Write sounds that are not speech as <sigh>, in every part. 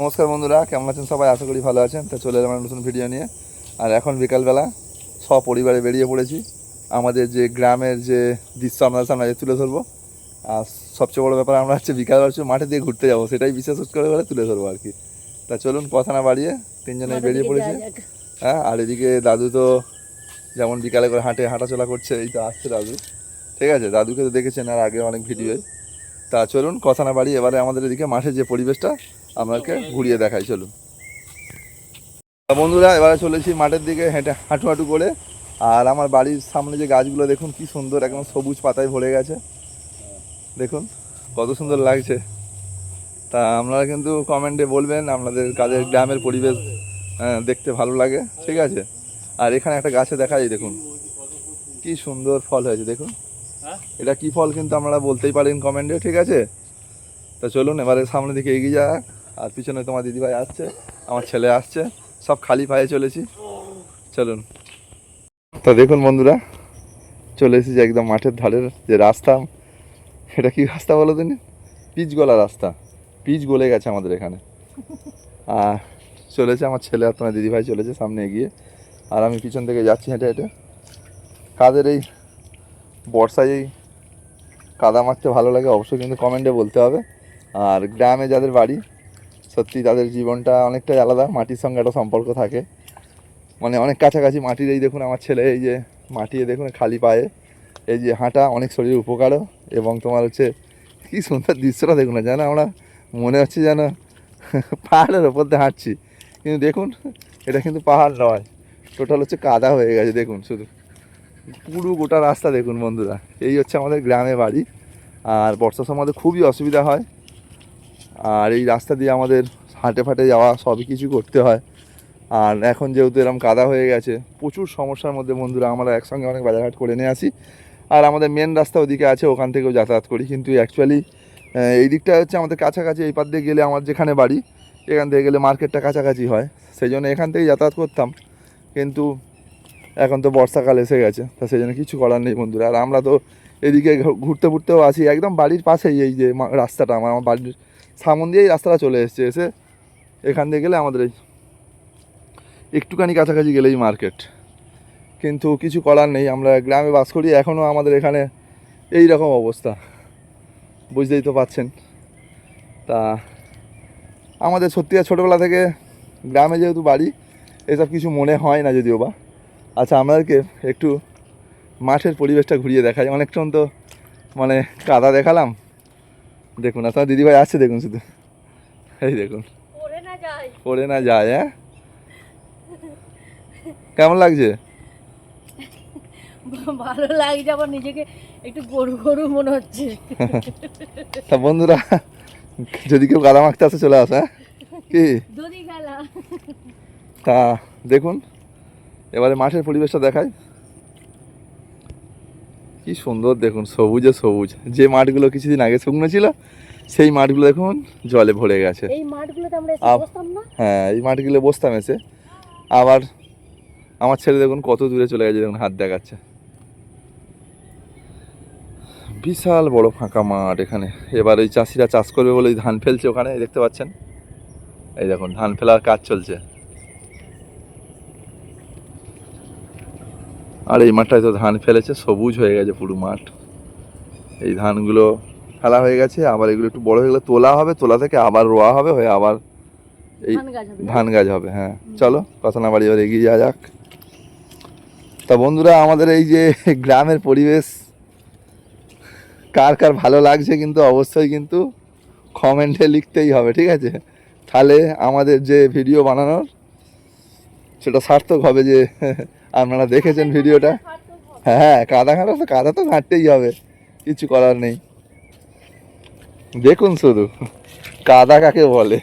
নমস্কার বন্ধুরা কেমন আছেন সবাই? আশা করি ভালো আছেন। তা চলে এলাম নতুন ভিডিও নিয়ে। আর এখন বিকালবেলা সপরিবারে বেরিয়ে পড়েছি। আমাদের যে গ্রামের যে দৃশ্য আপনাদের সামনে তুলে ধরবো। আর সবচেয়ে বড় ব্যাপার আমরা হচ্ছে বিকালবেলা হচ্ছে মাঠে দিয়ে ঘুরতে যাব। সেটাই বিশেষ করে করে তুলে ধরবো আর কি। তা চলুন কথা না বাড়িয়ে তিনজনে বেরিয়ে পড়েছি। হ্যাঁ আর এদিকে দাদু তো যেমন বিকালে করে হাঁটে হাঁটাচলা করছে এই তো আসছে দাদু। ঠিক আছে দাদুকে তো দেখেছেন আর আগে অনেক ভিডিওয় তা চলুন কথা না বাড়ি এবারে আমাদের এদিকে মাঠে যে পরিবেশটা আপনাকে ঘুরিয়ে দেখাই চলুন। বন্ধুরা এবারে চলেছি মাঠের দিকে হেঁটে হাঁটু হাঁটু করে। আর আমার বাড়ির সামনে যে গাছগুলো দেখুন কি সুন্দর একদম সবুজ পাতায় ভরে গেছে। দেখুন কত সুন্দর লাগছে। তা আপনারা কিন্তু কমেন্টে বলবেন আপনাদের কাজের গ্রামের পরিবেশ আহ, দেখতে ভালো লাগে ঠিক আছে? আর এখানে একটা গাছে দেখা যায় দেখুন। কি সুন্দর ফল হয়েছে দেখুন। এটা কি ফল কিন্তু আপনারা বলতেই পারেন কমেন্টে ঠিক আছে? তা চলুন এবারে সামনের দিকে এগিয়ে যাক। আর পিছনে তোমার দিদিভাই আসছে, আমার ছেলে আসছে, সব খালি পায়ে চলেছি। চলুন। তা দেখুন বন্ধুরা, চলে এসেছি একদম মাঠের ধারের যে রাস্তা, এটা কি রাস্তা বলো তুমি? পিচ গলা রাস্তা। পিচ গলে গেছে আমাদের এখানে। আর চলেছে আমার ছেলে আর তোমার দিদিভাই চলেছে সামনে এগিয়ে। আর আমি পিছন থেকে যাচ্ছি হেঁটে হেঁটে। কাদের এই বর্ষায় এই কাদা মারতে ভালো লাগে, অবশ্যই কিন্তু কমেন্টে বলতে হবে। আর গ্রামে যাদের বাড়ি সত্যি তাদের জীবনটা অনেকটাই আলাদা। মাটির সঙ্গে একটা সম্পর্ক থাকে। মানে অনেক কাছাকাছি মাটির এই দেখুন আমার ছেলে, এই যে মাটি দেখুন খালি পায়ে। এই যে হাঁটা অনেক শরীরের উপকারও এবং তোমার হচ্ছে কী সুন্দর দৃশ্যটা দেখুন না, যেন আমরা মনে হচ্ছে যেন <laughs> পাহাড়ের ওপর দিয়ে হাঁটছি। কিন্তু দেখুন, এটা কিন্তু পাহাড় নয়। টোটাল হচ্ছে কাদা হয়ে গেছে, দেখুন শুধু। পুরো গোটা রাস্তা দেখুন বন্ধুরা। এই হচ্ছে আমাদের গ্রামে বাড়ি। আর বর্ষার সময় খুবই অসুবিধা হয়। আর এই রাস্তা দিয়ে আমাদের হাঁটে ফাটে যাওয়া সবই কিছু করতে হয়। আর এখন যেহেতু এরকম কাদা হয়ে গেছে, প্রচুর সমস্যার মধ্যে বন্ধুরা, আমরা একসঙ্গে অনেক বাজারহাট করে নিয়ে আসি। আর আমাদের মেন রাস্তা ওদিকে আছে, ওখান থেকেও যাতায়াত করি। কিন্তু অ্যাকচুয়ালি এই দিকটা হচ্ছে আমাদের কাছাকাছি, এই পার দিয়ে গেলে আমার যেখানে বাড়ি, এখান থেকে গেলে মার্কেটটা কাছাকাছি হয়। সেই জন্য এখান থেকেই যাতায়াত করতাম। কিন্তু এখন তো বর্ষাকাল এসে গেছে, তা সেই জন্য কিছু করার নেই বন্ধুরা। আর আমরা তো এদিকে ঘুরতে ঘুরতেও আসি, একদম বাড়ির পাশেই এই যে রাস্তাটা, আমার আমার বাড়ির সামন দিয়েই রাস্তাটা চলে এসছে, এসে এখান দিয়ে গেলে আমাদের এই একটুখানি কাছাকাছি গেলেই মার্কেট। কিন্তু কিছু করার নেই, আমরা গ্রামে বাস করি এখনও আমাদের এখানে এই রকম অবস্থা। বুঝতেই তো পাচ্ছেন। তা আমাদের সত্যি আর ছোটোবেলা থেকে গ্রামে যেহেতু বাড়ি, এসব কিছু মনে হয় না যদিও বা। আচ্ছা আমাদেরকে একটু মাঠের পরিবেশটা ঘুরিয়ে দেখায় অনেকক্ষণ তো মানে কাদা দেখালাম। দেখুন আপনার দিদিভাই আছে দেখুন শুধু। এই দেখুন। পড়ে না যায়। পড়ে না যায় হ্যাঁ? কেমন লাগছে? <laughs> ভালো লাগছে আবার নিজেকে একটু গরু গরু মনে হচ্ছে। <laughs> তা বন্ধুরা যদি কেউ কাদা মাখতে আসে চলে আসে হ্যাঁ? কি? তা দেখুন এবারে মাঠের পরিবেশটা দেখাই। কি সুন্দর দেখুন সবুজে সবুজ। যে মাঠগুলো কিছুদিন আগে শুকনো ছিল সেই মাঠগুলো দেখুন জলে ভরে গেছে। হ্যাঁ এই মাঠগুলো বসতাম এসে। আবার আমার ছেলে দেখুন কত দূরে চলে গেছে দেখুন হাত দেখাচ্ছে। বিশাল বড় ফাঁকা মাঠ এখানে। এবার ওই চাষিরা চাষ করবে বলে ধান ফেলছে ওখানে দেখতে পাচ্ছেন? এই দেখুন ধান ফেলার কাজ চলছে। আর এই মাঠটায় তো ধান ফেলেছে সবুজ হয়ে গেছে পুরো মাঠ। এই ধানগুলো ফেলা হয়ে গেছে আবার এগুলো একটু বড় হয়ে গেলে তোলা হবে তোলা থেকে আবার রোয়া হবে হয়ে আবার এই ধান গাছ হবে। হ্যাঁ। চলো কথা না বাড়ি এবার এগিয়ে যাওয়া যাক। তা বন্ধুরা আমাদের এই যে গ্রামের পরিবেশ কার কার ভালো লাগছে কিন্তু অবশ্যই কিন্তু কমেন্টে লিখতেই হবে ঠিক আছে? তাহলে আমাদের যে ভিডিও বানানোর সেটা সার্থক হবে যে আপনারা দেখেছেন ভিডিওটা? হ্যাঁ কাদা ঘাটা তো, কাদা তো ঘাঁটতেই হবে। কিছু করার নেই। দেখুন শুধু, কাদা কাকে বলে।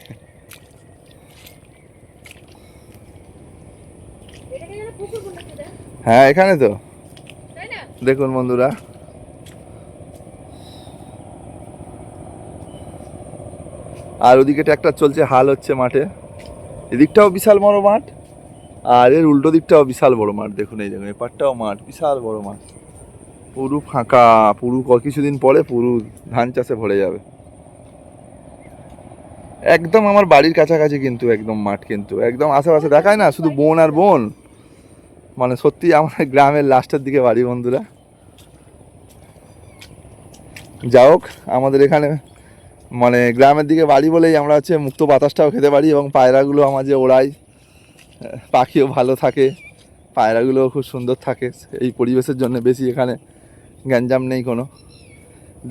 হ্যাঁ এখানে তো। দেখুন বন্ধুরা। আর ওদিকে ট্র্যাক্টর চলছে, হাল হচ্ছে মাঠে। এদিকটাও বিশাল বড় মাঠ। আর এর উল্টো দিকটাও বিশাল বড় মাঠ, দেখুন এই দেখুন এপারটাও মাঠ, বিশাল বড় মাঠ। পুরু ফাঁকা, পুরু কিছুদিন পরে পুরু ধান চাষে ভরে যাবে। একদম আমার বাড়ির কাছাকাছি কিন্তু একদম মাঠ কিন্তু, একদম আশেপাশে দেখায় না, শুধু বোন আর বোন। মানে সত্যি আমার গ্রামের লাস্টের দিকে বাড়ি, বন্ধুরা। যা হোক, আমাদের এখানে মানে গ্রামের দিকে বাড়ি বলেই আমরা হচ্ছে মুক্ত বাতাসটাও খেতে পারি এবং পায়রাগুলো আমার যে ওড়াই পাখিও ভালো থাকে, পায়রাগুলোও খুব সুন্দর থাকে। এই পরিবেশের জন্য বেশি এখানে গ্যাঞ্জাম নেই কোনো।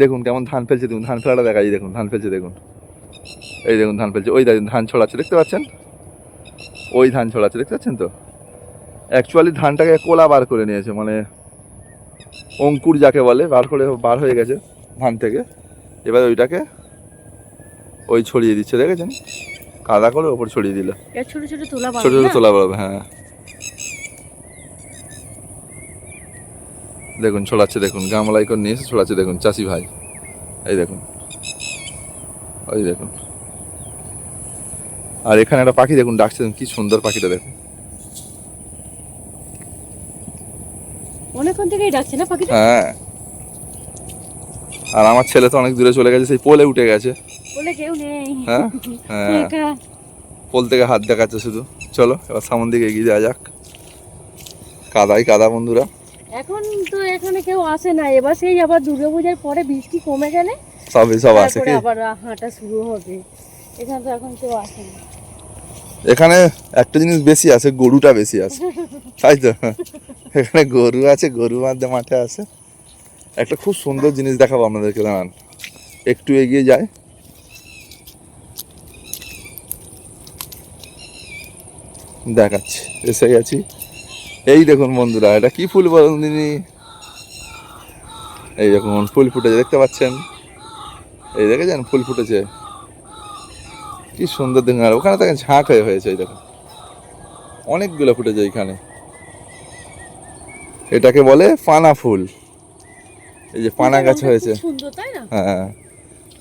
দেখুন কেমন ধান ফেলছে, দেখুন, ধান ফেলাটা দেখাই দেখুন, ধান ফেলছে, দেখুন। এই দেখুন, ধান ফেলছে, ওই দেখুন, ধান ছড়াচ্ছে, দেখতে পাচ্ছেন? ওই ধান ছড়াচ্ছে, দেখতে পাচ্ছেন তো? অ্যাকচুয়ালি ধানটাকে কোলা বার করে নিয়েছে মানে অঙ্কুর যাকে বলে, বার করে বার হয়ে গেছে ধান থেকে। এবার ওইটাকে ওই ছড়িয়ে দিচ্ছে, দেখেছেন? কাদা করে ওপর ছড়িয়ে দিল। ছোট ছোট তোলা ছোট ছোট তোলা বলবে হ্যাঁ। দেখুন ছড়াচ্ছে দেখুন গামলাই করে নিয়ে এসে ছড়াচ্ছে দেখুন চাষি ভাই। এই দেখুন ওই দেখুন। আর এখানে একটা পাখি দেখুন ডাকছে দেখুন, কি সুন্দর পাখিটা দেখুন। অনেকক্ষণ থেকেই ডাকছে না পাখিটা? হ্যাঁ। আর আমার ছেলে তো অনেক দূরে চলে গেছে সেই পোলে উঠে গেছে। বলে কেউ নেই। হ্যাঁ? হ্যাঁ। পোল থেকে হাত দেখাচ্ছে শুধু। চলো এবার সামন দিকে এগিয়ে যাওয়া যাক। কাদাই কাদা বন্ধুরা। এখন তো এখানে কেউ আসে না। এবার সেই আবার দুর্গাপূজার পরে বৃষ্টি কমে গেলে সবই সব আসে কি? আবার হাঁটা শুরু হবে। এখানে তো এখন কেউ আসে না। এখানে একটা জিনিস বেশি আছে গরুটা বেশি আছে। <laughs> তাই তো? এখানে গরু আছে গরু মাঝে মাঠে আছে। একটা খুব সুন্দর জিনিস দেখাবো আপনাদেরকে দাঁড়ান। একটু এগিয়ে যায় দেখাচ্ছি এসে গেছি। এই দেখুন বন্ধুরা এটা কি ফুল বলুন দিনি এই দেখুন ফুল ফুটেছে দেখতে পাচ্ছেন? এই দেখেছেন ফুল ফুটেছে? কি সুন্দর দেখুন আর ওখানে দেখেন ঝাঁক হয়ে হয়েছে এই দেখুন। অনেকগুলো ফুটেছে এইখানে। এটাকে বলে পানা ফুল। এই যে পানা গাছ হয়েছে। না? হ্যাঁ।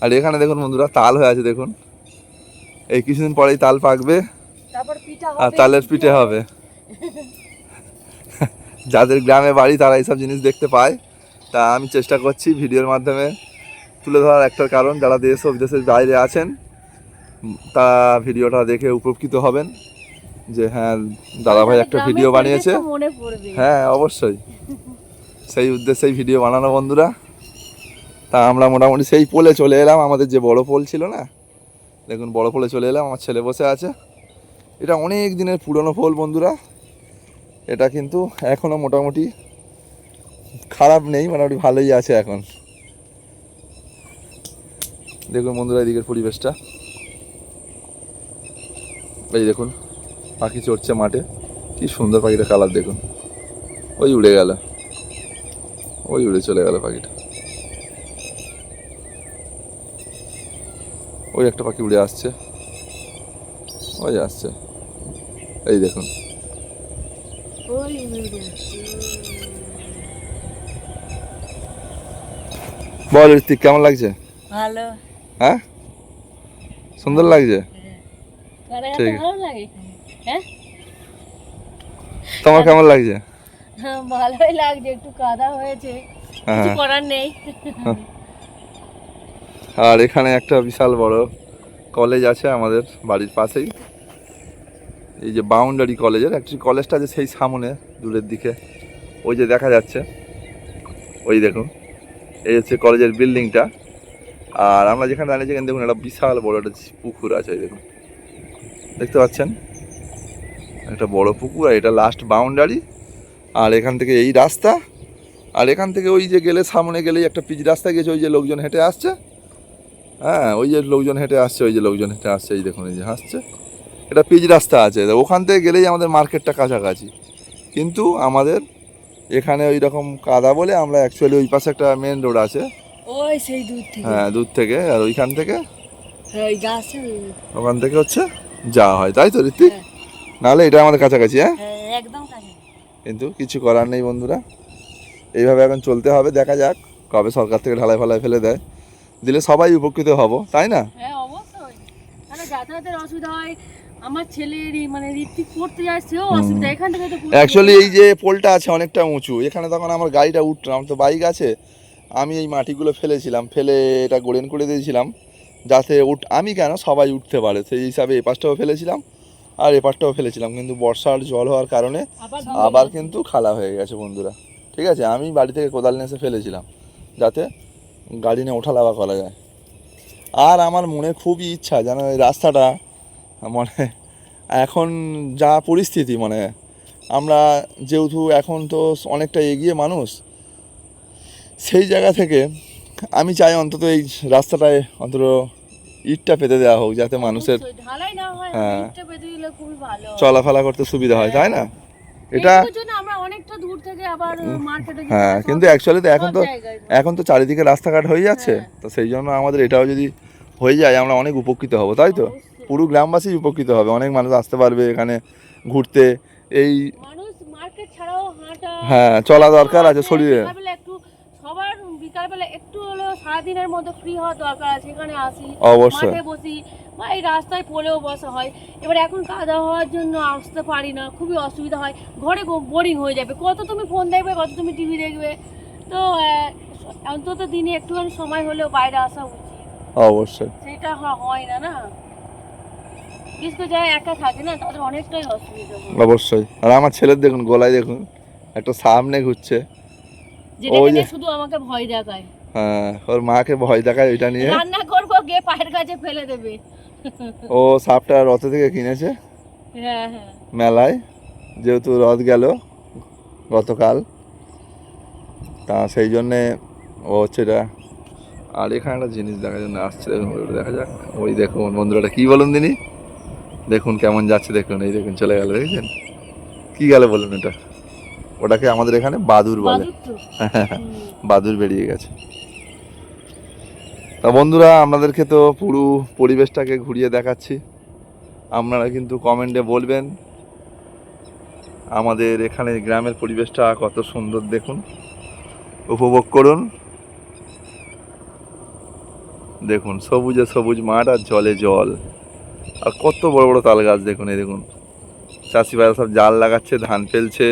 আর এখানে দেখুন বন্ধুরা তাল হয়ে আছে দেখুন। এই কিছুদিন পরেই তাল পাকবে। আর হবে তালের পিঠে হবে। <laughs> যাদের গ্রামে বাড়ি তারা এইসব জিনিস দেখতে পায়। তা আমি চেষ্টা করছি ভিডিওর মাধ্যমে তুলে ধরার একটা কারণ যারা দেশ ও বিদেশের বাইরে আছেন উম, তা ভিডিওটা দেখে উপকৃত হবেন। যে হ্যাঁ দাদাভাই একটা ভিডিও বানিয়েছে। হ্যাঁ অবশ্যই। সেই উদ্দেশ্যেই ভিডিও বানানো বন্ধুরা। তা আমরা মোটামুটি সেই পোলে চলে এলাম। আমাদের যে বড় পোল ছিল না দেখুন বড় পোলে চলে এলাম। আমার ছেলে বসে আছে। এটা অনেক দিনের পুরনো পোল বন্ধুরা। এটা কিন্তু এখনও মোটামুটি খারাপ নেই, মোটামুটি ভালোই আছে এখন। দেখুন বন্ধুরা এদিকের পরিবেশটা। এই দেখুন, পাখি চড়ছে মাঠে। কি সুন্দর পাখিটা কালার দেখুন। ওই উড়ে গেল। ওই উড়ে চলে গেল পাখিটা। ওই একটা পাখি উড়ে আসছে। ওই আসছে। এই দেখুন। বল ঋত্বিক কেমন লাগছে? ভালো। হ্যাঁ? সুন্দর লাগছে? ঠিক। হ্যাঁ? তোমার কেমন লাগছে? হ্যাঁ ভালোই লাগছে একটু কাদা হয়েছে কিছু হ্যাঁ করার নেই। আর এখানে একটা বিশাল বড় কলেজ আছে আমাদের বাড়ির পাশেই। এই যে বাউন্ডারি কলেজের অ্যাকচুয়ালি কলেজটা যে সেই সামনে, দূরের দিকে, ওই যে দেখা যাচ্ছে। ওই দেখুন, এই হচ্ছে কলেজের বিল্ডিংটা আর আমরা যেখানে দাঁড়িয়েছি এখানে দেখুন একটা বিশাল বড় একটা পুকুর আছে, এই দেখুন। দেখতে পাচ্ছেন? একটা বড় পুকুর, আর এটা লাস্ট বাউন্ডারি আর এখান থেকে এই রাস্তা। আর এখান থেকে ওই যে গেলে, সামনে গেলেই একটা পিচ রাস্তা গেছে ওই যে লোকজন হেঁটে আসছে। হ্যাঁ ওই যে লোকজন হেঁটে আসছে, ওই যে লোকজন হেঁটে আসছে, এই দেখুন, এই যে হাসছে। এটা পিচ রাস্তা আছে। ওখান থেকে গেলেই আমাদের মার্কেটটা কাছাকাছি। কিন্তু আমাদের এখানে ওই রকম কাদা বলে আমরা অ্যাকচুয়ালি ওই পাশে একটা মেন রোড আছে। ওই সেই দূর থেকে। হ্যাঁ দূর থেকে। আর ওইখান থেকে হ্যাঁ ওখান থেকে হচ্ছে যাওয়া হয়। তাই তো ঋত্বিক? হ্যাঁ। নাহলে এটা আমাদের কাছাকাছি হ্যাঁ? হ্যাঁ একদম কিন্তু কিছু করার নেই বন্ধুরা। এইভাবে এখন চলতে হবে দেখা যাক কবে সরকার থেকে ঢালাই ফালাই ফেলে দেয়। দিলে সবাই উপকৃত হব তাই না? হ্যাঁ অবশ্যই। যাতায়াতের অসুবিধা হয় আমার ছেলেরই মানে ঋত্বিক পড়তে যায় সেও অসুবিধা এখান থেকে তো অ্যাকচুয়ালি এই যে পোলটা আছে অনেকটা উঁচু এখানে তখন আমার গাড়িটা উঠলাম তো বাইক আছে আমি এই মাটিগুলো ফেলেছিলাম ফেলে এটা গোড়েন করে দিয়েছিলাম যাতে উঠ আমি কেন সবাই উঠতে পারে? সেই হিসাবে এ পাশটাও ফেলেছিলাম আর এ পাশটাও ফেলেছিলাম কিন্তু বর্ষার জল হওয়ার কারণে আবার আবার কিন্তু খালা হয়ে গেছে বন্ধুরা। ঠিক আছে আমি বাড়ি থেকে কোদাল নিয়ে এসে ফেলেছিলাম যাতে গাড়ি নিয়ে ওঠা লাভা করা যায়। আর আমার মনে খুবই ইচ্ছা যেন এই রাস্তাটা মানে এখন যা পরিস্থিতি মানে আমরা যেহেতু এখন তো অনেকটা এগিয়ে মানুষ সেই জায়গা থেকে আমি চাই অন্তত এই রাস্তাটায় অন্তত ইটটা পেতে দেওয়া হোক যাতে মানুষের হয় হ্যাঁ। চলাফেরা করতে সুবিধা হয় তাই না এটা আবার মার্কেটে হ্যাঁ কিন্তু অ্যাকচুয়ালি তো এখন তো এখন তো চারিদিকে রাস্তাঘাট হয়ে যাচ্ছে হ্যাঁ। তো সেই জন্য আমাদের এটাও যদি হয়ে যায় আমরা অনেক উপকৃত হব তাই তো। পুরো গ্রামবাসী উপকৃত হবে। অনেক মানুষ আসতে পারবে এখানে ঘুরতে। এই মানুষ মার্কেট ছাড়াও হাঁটা হ্যাঁ চলা দরকার আছে শরীরে। সবার বিকালবেলা একটু হলেও সারাদিনের মধ্যে ফ্রি হওয়ার দরকার আছে। এখানে আসি অবশ্যই। মাঠে বসি বা এই রাস্তায় পড়েও বসা হয়। এবার এখন কাদা হওয়ার জন্য আসতে পারি না খুবই অসুবিধা হয়। ঘরে বোরিং হয়ে যাবে। কত তুমি ফোন দেখবে কত তুমি টিভি দেখবে। তো অন্তত দিনে একটুখানি সময় হলেও বাইরে আসা উচিত। অবশ্যই। সেটা হয় না না? বিশেষ যারা একা থাকে না তাদের অনেকটাই অসুবিধা অবশ্যই। আর আমার ছেলের দেখুন গলায় দেখুন একটা সামনে ঘুরছে। শুধু আমাকে ভয় দেখায়। হ্যাঁ ওর মাকে ভয় দেখায় ওইটা নিয়ে। রান্না করব গিয়ে পায়ের কাছে ফেলে দেবে। ও সাপটা রথ থেকে কিনেছে? হ্যাঁ হ্যাঁ। মেলায় যেহেতু রথ গেল গতকাল তা সেই জন্যে ও হচ্ছে এটা। আর এখানে একটা জিনিস দেখা জন্য আসছে দেখুন দেখা যাক। ওই দেখুন বন্ধুরা কি বলুন দিনি দেখুন কেমন যাচ্ছে দেখুন এই দেখুন চলে গেল দেখেছেন? কি গেল বলুন এটা? ওটাকে আমাদের এখানে বাদুর বলে। <laughs> বাদুর বেরিয়ে গেছে। তা বন্ধুরা আপনাদেরকে তো পুরো পরিবেশটাকে ঘুরিয়ে দেখাচ্ছি। আপনারা কিন্তু কমেন্টে বলবেন আমাদের এখানে গ্রামের পরিবেশটা কত সুন্দর দেখুন। উপভোগ করুন। দেখুন সবুজে সবুজ মাঠ আর জলে জল। আর কত বড় বড় তাল গাছ দেখুন, এই দেখুন। চাষি ভাইরা সব জাল লাগাচ্ছে, ধান ফেলছে।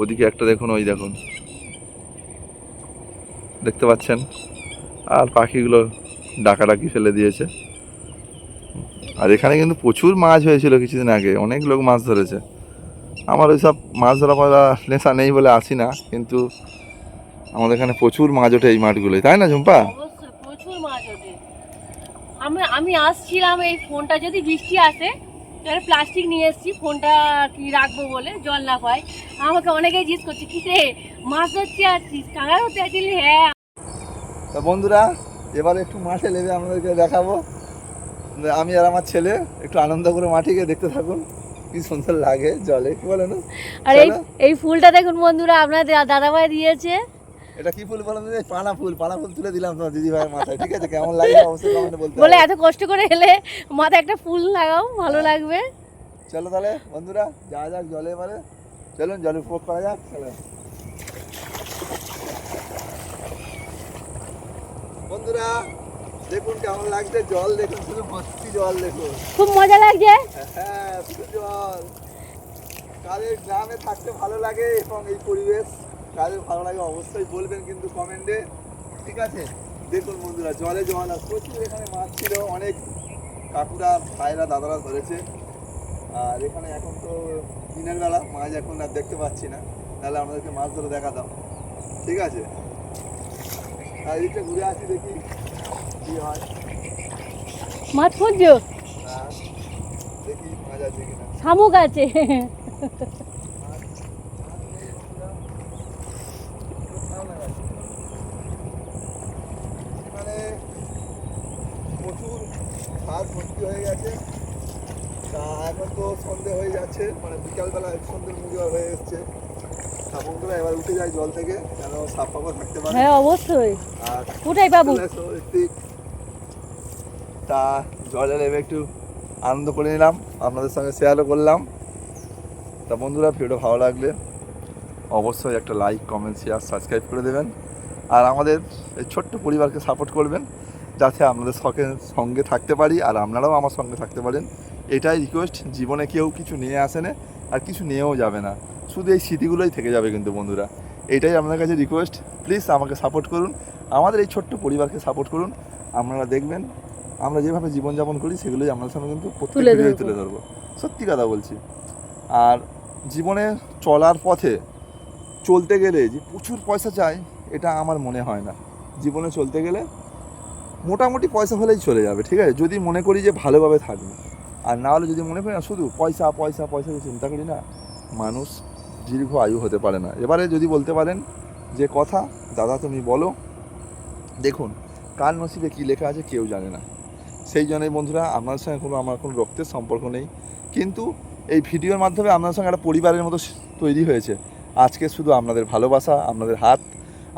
ওদিকে একটা দেখুন, ওই দেখুন। দেখতে পাচ্ছেন? আর পাখিগুলো ডাকাডাকি ফেলে দিয়েছে। আর এখানে কিন্তু প্রচুর মাছ হয়েছিল কিছুদিন আগে, অনেক লোক মাছ ধরেছে। আমার ওই সব মাছ ধরা পড়া নেশা নেই বলে আসি না, কিন্তু আমাদের এখানে প্রচুর মাছ ওঠে এই মাঠগুলোই তাই না, ঝুম্পা অবশ্যই প্রচুর মাছ ওঠে আমি আমি আসছিলাম এই ফোনটা যদি বৃষ্টি আসে তাহলে প্লাস্টিক নিয়ে এসেছি ফোনটা কি রাখব বলে জল না পায়। আমাকে অনেকেই জিজ্ঞেস করছে কি রে মাছ ধরতে আসছিস? কাঁগার হতে আসছিলি? হ্যাঁ। তা বন্ধুরা এবার একটু মাঠে নেবে আপনাদেরকে দেখাবো। আমি আর আমার ছেলে একটু আনন্দ করে মাঠে গিয়ে দেখতে থাকুন কি সুন্দর লাগে জলে কি বলেন আর এই এই ফুলটা দেখুন বন্ধুরা আপনার দাদাভাই দিয়েছে। এটা কি ফুল বলেন? পানা ফুল পানা ফুল তুলে দিলাম তোমার দিদি ভাইয়ের মাথায় ঠিক আছে? কেমন লাগে অবশ্যই কমেন্টে বলতে বলে এত কষ্ট করে এলে মাথায় একটা ফুল লাগাও ভালো লাগবে। চলো তাহলে বন্ধুরা যা যাক জলে এবারে। চলুন জল উপভোগ করা যাক চলো। বন্ধুরা দেখুন কেমন লাগছে জল দেখুন শুধু ভর্তি জল দেখুন। খুব মজা লাগছে? হ্যাঁ শুধু জল। কাদের গ্রামে থাকতে ভালো লাগে এবং এই পরিবেশ। কাদের ভালো লাগে অবশ্যই বলবেন কিন্তু কমেন্টে ঠিক আছে? দেখুন বন্ধুরা জলে জল আর প্রচুর এখানে মাছ ছিল অনেক কাকুরা ভাইরা দাদারা ধরেছে। আর এখানে এখন তো দিনের বেলা মাছ এখন আর দেখতে পাচ্ছি না। তাহলে আমাদেরকে মাছ ধরে দেখাতাম ঠিক আছে? আর এদিকে ঘুরে আসি দেখি কি হয়। মাছ খুঁজছো? আর দেখি মাছ আছে কিনা। শামুক আছে এখানে প্রচুর হাত ভর্তি হয়ে গেছে তা এখন তো সন্ধে হয়ে যাচ্ছে মানে বিকালবেলা সন্ধ্যের মুখে হয়ে এসছে। বন্ধুরা এবার উঠে যায় জল থেকে যেন সাপ ফাপা থাকতে পারে? হ্যাঁ অবশ্যই। আর এসো একটু। তা জলে নেমে একটু আনন্দ করে নিলাম আপনাদের সঙ্গে শেয়ারও করলাম। তা বন্ধুরা ভিডিও ভালো লাগলে অবশ্যই একটা লাইক কমেন্ট শেয়ার সাবস্ক্রাইব করে দেবেন। আর আমাদের এই ছোট্ট পরিবারকে সাপোর্ট করবেন যাতে আপনাদের শখের সঙ্গে থাকতে পারি আর আপনারাও আমার সঙ্গে থাকতে পারেন। এটাই রিকোয়েস্ট জীবনে কেউ কিছু নিয়ে আসে না আর কিছু নিয়েও যাবে না। শুধু এই স্মৃতিগুলোই থেকে যাবে কিন্তু বন্ধুরা। এটাই আপনার কাছে রিকোয়েস্ট প্লিজ আমাকে সাপোর্ট করুন। আমাদের এই ছোট্ট পরিবারকে সাপোর্ট করুন। আপনারা দেখবেন আমরা যেভাবে জীবনযাপন করি সেগুলোই আপনার সামনে কিন্তু প্রত্যেক তুলে ভিডিওয় ধরবো। তুলে ধরবো। সত্যি কথা বলছি। আর জীবনে চলার পথে চলতে গেলে যে প্রচুর পয়সা চাই এটা আমার মনে হয় না। জীবনে চলতে গেলে মোটামুটি পয়সা হলেই চলে যাবে ঠিক আছে? যদি মনে করি যে ভালোভাবে থাকবে। আর না হলে যদি মনে করি না শুধু পয়সা পয়সা পয়সা চিন্তা করি না, মানুষ দীর্ঘ আয়ু হতে পারে না। এবারে যদি বলতে পারেন যে কথা, দাদা তুমি বলো। দেখুন কার নসিবে কী লেখা আছে কেউ জানে না। সেই জন্যই বন্ধুরা, আপনার সঙ্গে কোনো, আমার কোনো রক্তের সম্পর্ক নেই। কিন্তু এই ভিডিওর মাধ্যমে আপনার সঙ্গে একটা পরিবারের মতো তৈরি হয়েছে। আজকে শুধু আপনাদের ভালোবাসা, আপনাদের হাত।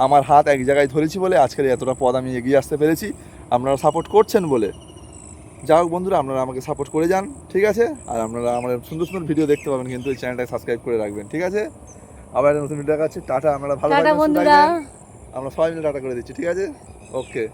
আমার হাত এক জায়গায় ধরেছি বলে আজকের এতটা পদ আমি এগিয়ে আসতে পেরেছি। আপনারা সাপোর্ট করছেন বলে যা হোক বন্ধুরা আপনারা আমাকে সাপোর্ট করে যান ঠিক আছে? আর আপনারা আমার সুন্দর সুন্দর ভিডিও দেখতে পাবেন কিন্তু এই চ্যানেলটাকে সাবস্ক্রাইব করে রাখবেন ঠিক আছে? আবার একটা নতুন ভিডিও দেখাচ্ছে টাটা আমরা ভালো। আমরা সবাই মিলে টাটা করে দিচ্ছি ঠিক আছে? ওকে